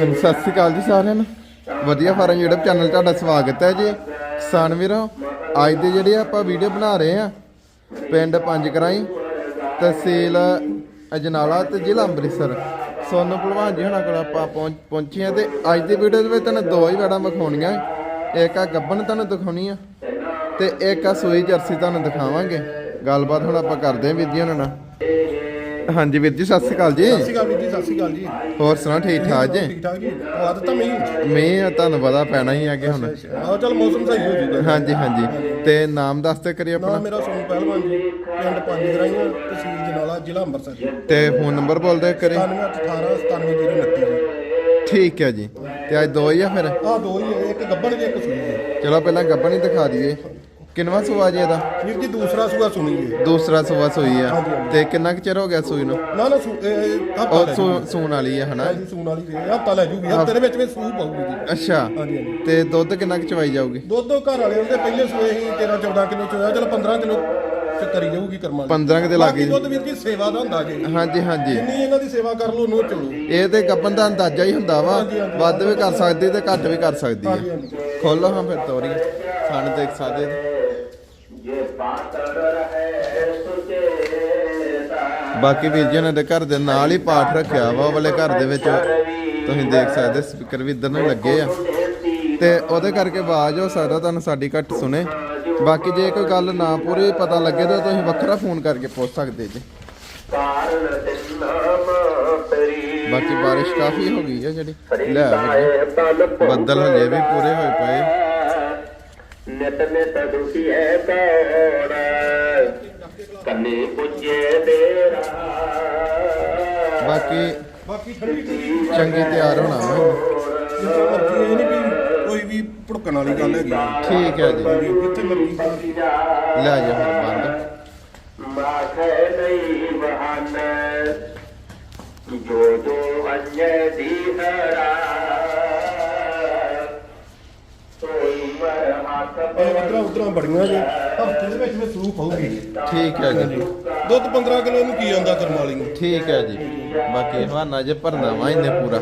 ਹਾਂਜੀ, ਸਤਿ ਸ਼੍ਰੀ ਅਕਾਲ ਜੀ ਸਾਰਿਆਂ ਨੂੰ। ਵਧੀਆ ਫਾਰਮ YouTube ਚੈਨਲ ਤੁਹਾਡਾ ਸਵਾਗਤ ਹੈ ਜੀ। ਕਿਸਾਨ ਵੀਰੋ ਅੱਜ ਦੇ ਜਿਹੜੇ ਆਪਾਂ ਵੀਡੀਓ ਬਣਾ ਰਹੇ ਆ ਪਿੰਡ ਪੰਜ ਕਰਾਈ ਤਹਿਸੀਲ ਅਜਨਾਲਾ ਤੇ ਜ਼ਿਲ੍ਹਾ ਅੰਮ੍ਰਿਤਸਰ। ਸੋਨੂੰ ਭਲਵਾਨ ਜੀ ਹੁਣਾਂ ਕੋਲ ਆਪਾਂ ਪਹੁੰਚ ਪਹੁੰਚੇ ਆ ਤੇ ਅੱਜ ਦੀ ਵੀਡੀਓ ਦੇ ਵਿੱਚ ਤੁਹਾਨੂੰ ਦੋ ਹੀ ਵੈੜਾਂ ਵਿਖਾਉਣੀਆਂ। ਇੱਕ ਆ ਗੱਬਨ ਤੁਹਾਨੂੰ ਦਿਖਾਉਣੀ ਆ ਤੇ ਇੱਕ ਆ ਸੂਈ ਜਰਸੀ ਤੁਹਾਨੂੰ ਦਿਖਾਵਾਂਗੇ। ਗੱਲਬਾਤ ਹੁਣ ਆਪਾਂ ਕਰਦੇ ਆਂ ਵੀਰ ਜੀ ਉਹਨਾਂ ਨਾਲ। ਹਾਂਜੀ ਵੀਰ ਜੀ ਸਤਿ ਸ਼੍ਰੀ ਅਕਾਲ ਜੀ। ਸਤਿ ਸ਼੍ਰੀ ਅਕਾਲ ਵੀਰ ਜੀ ਸਤਿ ਸ਼੍ਰੀ ਅਕਾਲ ਜੀ। ਹੋਰ ਸੁਣਾ ਠੀਕ ਠਾਕ ਜੀ? ਠੀਕ ਠਾਕ ਜੀ। ਆਦਤ ਤਾਂ ਮੀਂਹ ਮੀਂਹ ਆ, ਤੁਹਾਨੂੰ ਪਤਾ ਪੈਣਾ ਹੀ ਆ ਕਿ ਹੁਣ। ਆਹ ਚੱਲ ਮੌਸਮ ਸਹੀ ਹੋ ਜੂਗਾ। ਹਾਂਜੀ ਹਾਂਜੀ। ਤੇ ਨਾਮ ਦੱਸ ਤੇ ਕਰੀ ਨਾਮ ਆਪਣਾ ਮੇਰਾ ਸੋਨੂੰ ਪਹਿਲਵਾਨ ਜੀ ਪਿੰਡ ਪੰਜ ਗਰਾਈਆਂ ਤਹਿਸੀਲ ਜਨਾਲਾ ਜ਼ਿਲ੍ਹਾ ਅੰਮ੍ਰਿਤਸਰ ਜੀ। ਤੇ ਫੋਨ ਨੰਬਰ ਬੋਲਦੇ ਕਰੀ 9818 97029 ਜੀ। ਠੀਕ ਹੈ ਜੀ। ਤੇ ਅੱਜ ਦੋ ਹੀ ਆ ਫਿਰ? ਆਹ ਦੋ ਹੀ ਹੈ, ਇੱਕ ਗੱਬਣ ਜੀ ਇੱਕ ਸੁਣੀ ਜੀ। ਚਲੋ ਪਹਿਲਾਂ ਗੱਬਣ ਹੀ ਦਿਖਾ ਦਈਏ। ਕਿੰਨਵਾ ਸੂਆ ਜੀ ਇਹਦਾ? ਵੀਰ ਜੀ ਦੂਸਰਾ ਸੂਆ ਸੁਣੀ ਜੀ ਦੂਸਰਾ ਸੂਆ ਸੂਈ ਆ। ਹਾਂਜੀ, ਹਾਂਜੀ। ਤੇ ਕਿੰਨਾ ਕੁ ਚਿਰ ਹੋ ਗਿਆ ਸੂਈ ਨੂੰ? ਨਾ ਨਾ ਸੂ ਇਹ ਹਫਤਾ ਉਹ ਲੈ ਸੂ- ਜੂਗੀ। ਸੂਣ ਵਾਲੀ ਆ ਹਨਾ? ਜੀ ਸੂਣ ਵਾਲੀ ਜੀ ਹਫਤਾ ਲੈ ਜੂਗੀ। ਹਫ਼ਤੇ ਦੇ ਵਿੱਚ ਵਿੱਚ ਸੂ ਪਾਊਗੀ ਜੀ। ਅੱਛਾ। ਹਾਂਜੀ ਹਾਂਜੀ। ਤੇ ਦੁੱਧ ਕਿੰਨਾ ਕੁ ਚਵਾਈ ਜਾਊਗੀ? ਦੁੱਧ ਘਰ ਵਾਲੇ ਉਹਦੇ ਪਹਿਲੇ ਸੂਏ ਹੀ 13 14 ਕਿਲੋ ਚੋਇਆ। ਚਲ 15 ਕਿਲੋ ਚ ਕਰੀ ਜਾਊਗੀ ਕਰਮਾਂ 15 ਕੁ ਦੇ ਲਾਗੇ ਬਾਕੀ ਦੁੱਧ ਵੀਰ ਜੀ ਸੇਵਾ ਦਾ ਹੁੰਦਾ ਜੀ। ਹਾਂਜੀ ਹਾਂਜੀ। ਜਿੰਨੀ ਇਹਨਾਂ ਦੀ ਸੇਵਾ ਕਰ ਲਓ ਨੋ ਚਲੋ। ਇਹ ਤੇ ਗੱਬਨ ਦਾ ਅੰਦਾਜ਼ਾ ਹੀ ਹੁੰਦਾ ਵਾ। ਵੱਧ ਵੀ ਕਰ ਸਕਦੀ ਤੇ ਘੱਟ ਵੀ ਕਰ ਸਕਦੀ ਹਾਂਜੀ ਹੈ ਹਾਂਜੀ। ਖੋਲੋ ਹਾਂ ਫਿਰ ਤੋਰੀ। ਖਾਣ ਦੇਖ ਸਕਦੇ ਜੀ। ਜੇ ਪਾਤਰ ਰਹੇ ਸੁਚੇਤਾ ਬਾਕੀ ਵੀਰ ਜੀ ਉਹਨਾਂ ਦੇ ਘਰ ਦੇ ਨਾਲ ਹੀ ਪਾਠ ਰੱਖਿਆ ਵਾ ਵਾਲੇ ਘਰ ਦੇ ਵਿੱਚ ਤੁਸੀਂ ਦੇਖ ਸਕਦੇ ਸਪੀਕਰ ਵੀ ਇਧਰ ਨੂੰ ਲੱਗੇ ਆ। ਤੇ ਉਹਦੇ ਕਰਕੇ ਆਵਾਜ਼ ਹੋ ਸਕਦਾ ਤੁਹਾਨੂੰ ਸਾਡੀ ਘੱਟ ਸੁਣੇ। ਬਾਕੀ ਜੇ ਕੋਈ ਗੱਲ ਨਾ ਪੂਰੀ ਪਤਾ ਲੱਗੇ ਤਾਂ ਤੁਸੀਂ ਵੱਖਰਾ ਫੋਨ ਕਰਕੇ ਪੁੱਛ ਸਕਦੇ ਜੀ। ਬਾਕੀ ਬਾਰਿਸ਼ ਕਾਫੀ ਹੋ ਗਈ ਹੈ ਜਿਹੜੀ। ਲੈ ਬੱਦਲ ਹਜੇ ਵੀ ਪੂਰੇ ਹੋਏ ਪਏ। ਨਿਤ ਨਿਤ ਦੁਖੀ ਹੈ ਕੌਣ? ਕੰਨੇ ਪੁੱਜੇ ਤੇਰਾ ਬਾਕੀ ਬਾਕੀ ਠੰਡੀ ਚੰਗੀ ਤਿਆਰ ਹੋਣਾ ਵਾ ਜਿੱਥੇ ਮਰਜ਼ੀ ਇਹ ਨਹੀਂ ਵੀ ਕੋਈ ਵੀ ਭੜਕਣ ਵਾਲੀ ਗੱਲ ਹੈਗੀ। ਠੀਕ ਹੈ ਜੀ। ਜਿੱਥੇ ਮਰਜ਼ੀ। ਲੈ ਜਾ ਫਿਰ ਬੰਦ। ਮਾਖੇ ਨਹੀਂ ਬਹਾਨਾ। ਜੋ ਜੋ ਅੰਜੇ ਦੀਹਰਾ ਸੋਈ ਮਰ ਹੱਥ ਇਹ ਇਧਰਾਂ ਉਧਰਾਂ ਬੜੀਆਂ ਜੀ। ਹਫ਼ਤੇ ਦੇ ਵਿੱਚ ਵਿੱਚ ਸੂਪ ਹੋਊਗੀ। ਠੀਕ ਹੈ ਜੀ। ਦੁੱਧ 15 ਕਿਲੋ ਇਹਨੂੰ ਕੀ ਆਉਂਦਾ ਕਰਮ ਵਾਲੀ ਨੂੰ? ਠੀਕ ਹੈ ਜੀ। ਬਾਕੀ ਹਵਾਨਾ ਜੇ ਭਰਨਾ ਵਾ ਇਹਨੇ ਪੂਰਾ।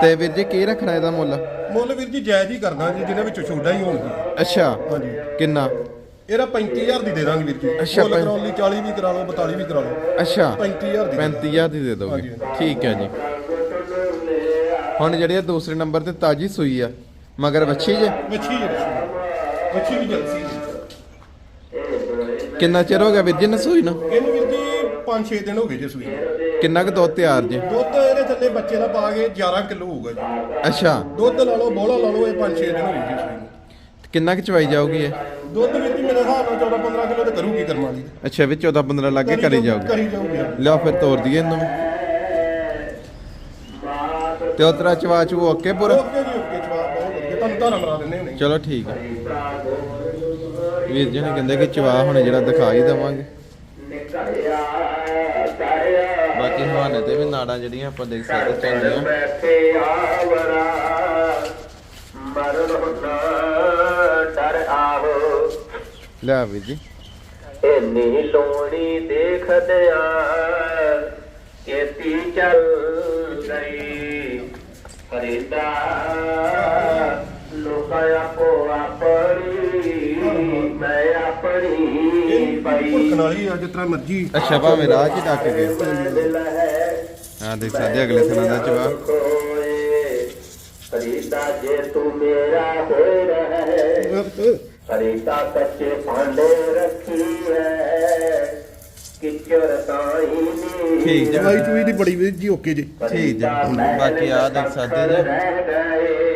ਤੇ ਵੀਰ ਜੀ ਕੀ ਰੱਖਣਾ ਇਹਦਾ ਮੁੱਲ? ਮੁੱਲ ਵੀਰ ਜੀ ਜਾਇਜ਼ ਹੀ ਕਰਦਾ ਜੀ ਜਿਹਦੇ ਵਿੱਚੋਂ ਛੋਟਾ ਹੀ ਹੋਣਗੀ ਅੱਛਾ। ਹਾਂਜੀ। ਕਿੰਨਾ? ਇਹਦਾ 35000 ਦੀ ਦੇ ਦਾਂਗੇ ਵੀਰ ਜੀ। ਅੱਛਾ, ਮੁੱਲ ਪੈਂ- ਕਰਾਉਣ ਲਈ 40 ਵੀ ਕਰਾ ਲਓ 42 ਵੀ ਕਰਾ ਲਓ। ਅੱਛਾ। 35000 ਦੀ 35000 ਦੀ ਦੇ ਦੋਗੇ। ਠੀਕ ਹੈ ਜੀ। ਹੁਣ ਜਿਹੜੀ ਦੂਸਰੇ ਨੰਬਰ ਤੇ ਤਾਜੀ ਸੂਈ ਆ ਮਗਰ ਵੱਛੀ ਜੇ? ਵੱਛੀ ਜੀ ਵੱਛੀ ਵੀ ਜਲਸੀ ਕਿੰਨਾ ਚਿਰ ਹੋ ਗਿਆ ਵੀਰ ਜੀ ਨਸੂਈ ਨੂੰ? ਇਹਨੂੰ ਵੀਰ ਜੀ 5-6 ਦਿਨ ਹੋ ਗਏ ਜੇ ਸੂਈ ਕਿੰਨਾ ਕੁ ਦੁੱਧ ਤਿਆਰ ਜੇ? ਦੁੱਧ ਇਹਦੇ ਥੱਲੇ ਬੱਚੇ ਦਾ ਪਾ ਕੇ 11 ਕਿਲੋ ਹੋਊਗਾ ਜੀ। ਅੱਛਾ। ਦੁੱਧ ਲਾ ਲਓ ਬੋਲਾ ਲਾ ਲਓ ਇਹ 5-6 ਦਿਨ ਹੋਈ ਜੀ ਸੂਈ ਨੂੰ। ਕਿੰਨਾ ਕੁ ਚਵਾਈ ਜਾਊਗੀ ਇਹ? ਦੁੱਧ ਵੀਰ ਜੀ ਮੇਰੇ ਹਿਸਾਬ ਨਾਲ 14-15 ਕਿਲੋ ਤੇ ਕਰੂਗੀ ਕਰਮ ਵਾਲੀ। ਅੱਛਾ ਵੀ 14 15 ਲੱਗੇ ਕਰੀ ਜਾਊਗੀ ਕਰੀ ਜਾਊਗੀ ਲਿਆ ਫਿਰ ਤੋੜ ਦਈਏ ਇਹਨੂੰ। ਤੇ ਉਤਰਾ ਚਵਾ ਚੂ ਓਕੇ ਪੂਰਾ? ਓਕੇ ਜੀ ਓਕੇ ਜਵਾਬ ਬਹੁਤ ਵਧੀਆ ਤੁਹਾਨੂੰ ਧਾਰਾ ਮਰਾ ਦਿੰਦੇ ਹੁਣੇ। ਚਲੋ ਠੀਕ ਹੈ ਵੀਰ ਜੀ ਨੇ ਕਹਿੰਦੇ ਕਿ ਚਵਾ ਹੁਣ ਜਿਹੜਾ ਦਿਖਾ ਹੀ ਦੇਵਾਂਗੇ। ਬਾਕੀ ਹਵਾਨੇ ਤੇ ਵੀ ਨਾੜਾਂ ਜਿਹੜੀਆਂ ਆਪਾਂ ਦੇਖ ਸਕਦੇ ਚੰਗੀਆਂ ਬੈਠੇ ਆਵਰਾ ਮਰਨ ਹੁੰਦਾ ਡਰ ਆਵੋ ਲੈ ਵੀਰ ਜੀ। ਇੰਨੀ ਲੋਣੀ ਦੇਖਦਿਆਂ ਕੇਤੀ ਚੱਲ ਗਈ। ਫਰੀਦਾ ਲੋਕਾਂ ਆਪੋ ਆਪਣੀ ਮੈਂ ਆਪਣੀ ਪਈ। ਭੁੱਖਣ ਵਾਲੀ ਆ ਜਿਸ ਤਰ੍ਹਾਂ ਮਰਜ਼ੀ। ਅੱਛਾ ਭਾਵੇਂ ਰਾਹ 'ਚ ਹੀ ਡੱਕ ਗਏ। ਦਿਲ ਹੈ ਆ ਦੇਖ ਸਕਦੇ ਅਗਲੇ ਥਣਾ ਦਾ ਕੋਏ ਫਰੀਦਾ ਜੇ ਤੂੰ ਮੇਰਾ ਹੋ। ਰਹੇ ਫਰੀਦਾ ਕੱਚੇ ਭਾਂਡੇ ਰੱਖੀ ਹੈ। ਕਿਚਰ ਤਾਈ ਨੀ ਠੀਕ ਜੀ ਚਵਾਈ ਚੂਈ ਦੀ ਬੜੀ ਵੀਰ ਜੀ ਓਕੇ ਜੀ। ਠੀਕ ਜੀ ਬਾਕੀ ਆ ਦੇਖ ਸਕਦੇ ਜੀ।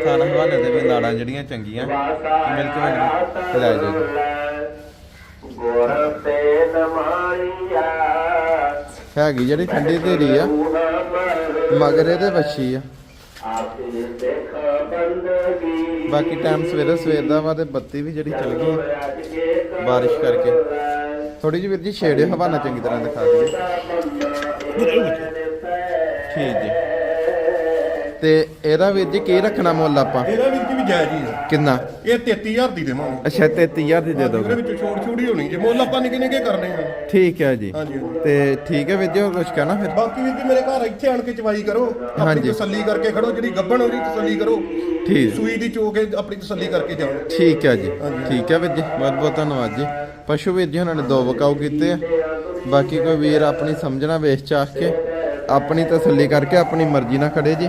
ਥਾਣਾ ਹਵਾਨੇ ਦੇ ਵੀ ਨਾੜਾਂ ਜਿਹੜੀਆਂ ਚੰਗੀਆਂ ਮਿਲਕ ਵਾਲੀ ਲੈ ਜਾਓ ਜੀ। ਗੁਰ ਤੇ ਨਮਾਰੀਆ ਹੈਗੀ ਜਿਹੜੀ ਠੰਡੀ ਧੀਰੀ ਆ ਮਗਰ ਇਹਦੇ ਵੱਛੀ ਆ। ਬਾਕੀ ਟਾਈਮ ਸਵੇਰੇ ਸਵੇਰ ਦਾ ਵਾ ਤੇ ਬੱਤੀ ਵੀ ਜਿਹੜੀ ਚਲ ਗਈ ਕੇ ਬਾਰਿਸ਼ ਕਰਕੇ। ਥੋੜੀ ਜਿਹੀ ਵੀਰ ਜੀ ਛੇੜੇ ਹਵਾਨਾ ਚੰਗੀ ਤਰ੍ਹਾਂ ਦਿਖਾ ਦਈਏ। ਠੀਕ ਜੀ। ਤੇ ਇਹਦਾ ਵੀਰ ਜੀ ਕੀ ਰੱਖਣਾ ਮੁੱਲ ਆਪਾਂ? ਇਹਦਾ ਵੀਰ ਜੀ ਵੀ ਜਾਇਜ਼ ਹੀ ਹੈ ਕਿੰਨਾ? ਇਹ 33000 ਦੀ ਦੇਵਾਂਗੇ। ਅੱਛਾ 33000 ਦੀ ਦੇ ਦੋਗੇ। ਵਿੱਚ ਛੋੜ ਛੂੜੀ ਹੋਣੀ ਜੇ। ਮੁੱਲ ਆਪਾਂ ਨਿੱਕੇ ਨਿੱਕੇ ਕਰਨੇ ਆ। ਠੀਕ ਹੈ ਜੀ। ਹਾਂਜੀ ਹਾਂਜੀ। ਤੇ ਠੀਕ ਹੈ ਵੀਰ ਜੀ ਹੋਰ ਕੁਝ ਕਹਿਣਾ ਫਿਰ? ਬਾਕੀ ਵੀਰ ਜੀ ਮੇਰੇ ਘਰ ਇੱਥੇ ਆਣ ਕੇ ਚਵਾਈ ਕਰੋ। ਆਪਣੀ। ਤਸੱਲੀ ਕਰਕੇ ਖੜੋ ਜਿਹੜੀ ਗੱਬਣ ਉਹਦੀ ਤਸੱਲੀ ਕਰੋ। ਠੀਕ। ਸੂਈ ਦੀ ਚੋ ਕੇ ਆਪਣੀ ਤਸੱਲੀ ਕਰਕੇ ਜਾਓ। ਠੀਕ ਹੈ ਜੀ। ਠੀਕ ਹੈ ਵੀਰ ਜੀ ਬਹੁਤ ਬਹੁਤ ਧੰਨਵਾਦ ਜੀ। ਪਸ਼ੂ ਵੀਰ ਜੀ ਉਹਨਾਂ ਨੇ ਦੋ ਵਕਾਉ ਕੀਤੇ ਆ। ਬਾਕੀ ਕੋਈ ਵੀਰ ਆਪਣੀ ਸਮਝਣਾ ਵੇਚ ਚਾਹ ਕੇ ਆਪਣੀ ਤਸੱਲੀ ਕਰਕੇ ਆਪਣੀ ਮਰਜ਼ੀ ਨਾਲ ਖੜੇ ਜੀ।